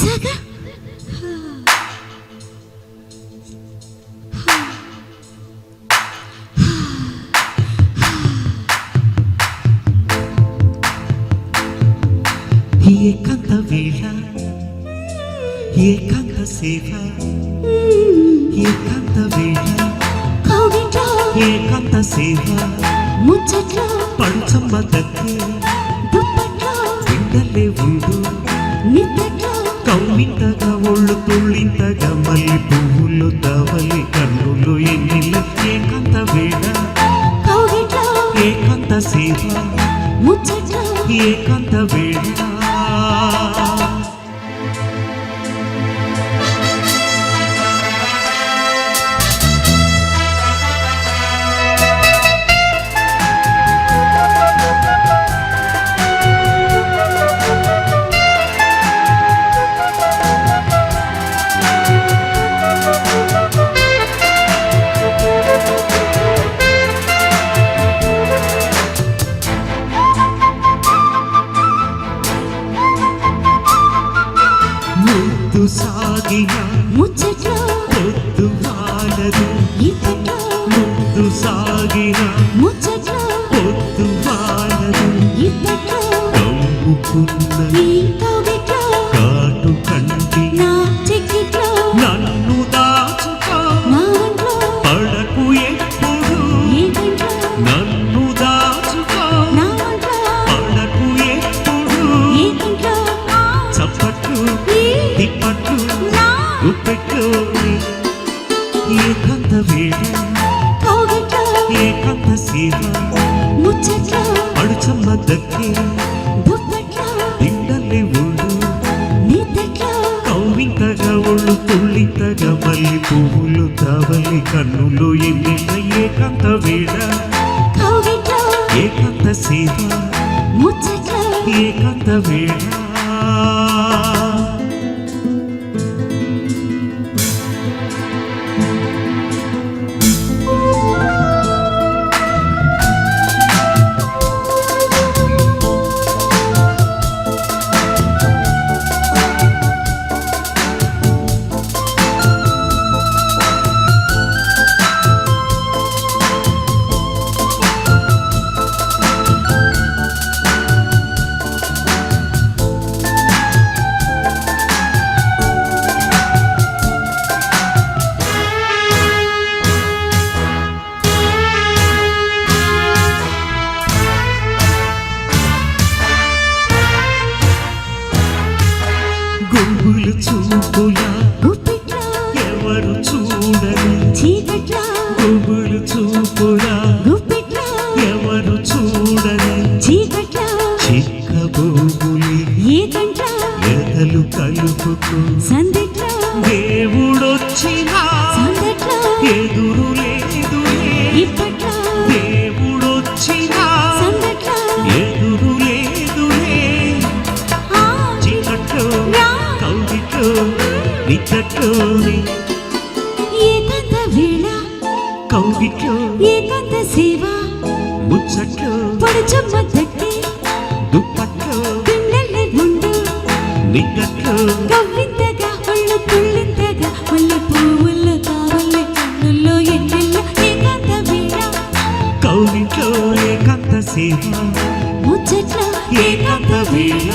సగ ఏకాంత వేళ ఏకాంత సేవ ఏకాంత వేళ ఏకాంత సేవ. ముచ్చట్లో పడుచమ్మ దగ్గే దుప్పట్లో విండలే ఉండు కౌమింతగా ఒళ్ళు తుళ్ళింతగా మల్లి పువ్వులు దవలి కన్నులు ఎన్నిల ఏకాంత వేళ ఏకాంత సేవ ఏకాంత వేళ ముద్దు సాగిన ముచ్చట్లో పొద్దు వాలదు ఇప్పట్లో ముద్దు సాగిన ముచ్చట్లో పొద్దు వాలదు ఇప్పట్లో కమ్ముకున్న సేవ ముచ్చట్లో అడుచమ్మ దక్కే దుప్పట్లో తిండలే ఉండు. నిద్దట్లో కౌవింతగా ఒళ్ళు తుళ్ళింతగా మల్లి పువ్వులు తవలి కన్నులు ఎన్నెల ఏకాంత వేళ. ఏకాంత సేవ ముచ్చట్లో. ఏకాంత వేళ. చూపులా ఎవరు చీకట్లో గుంగులు చూపులా ఎవరు చిక్కబోగులి ఏ గంట్లో ఎదలు కలుపుకు దేవుడొచ్చినా ఎదురు లేదులే ఇప్పట్లో నిచ్చట్లోనే ఏకంత వేళ కౌగిట్లో ఏకంత సేవ ముచ్చట్లో పొడిచమ్మ తట్టి దుప్పట్లో గుండెల్లో గుండు నిగ్గట్లో గవ్వింతగా ఒళ్ళు పుల్లింతగా మళ్ళీ పువ్వుల్లో కావల్లే కన్నుల్లో ఎన్నెల్ల ఏకాంత వేళ. కౌగిట్లో ఏకాంత సేవ ముచ్చట్లో ఏకాంత వేళ.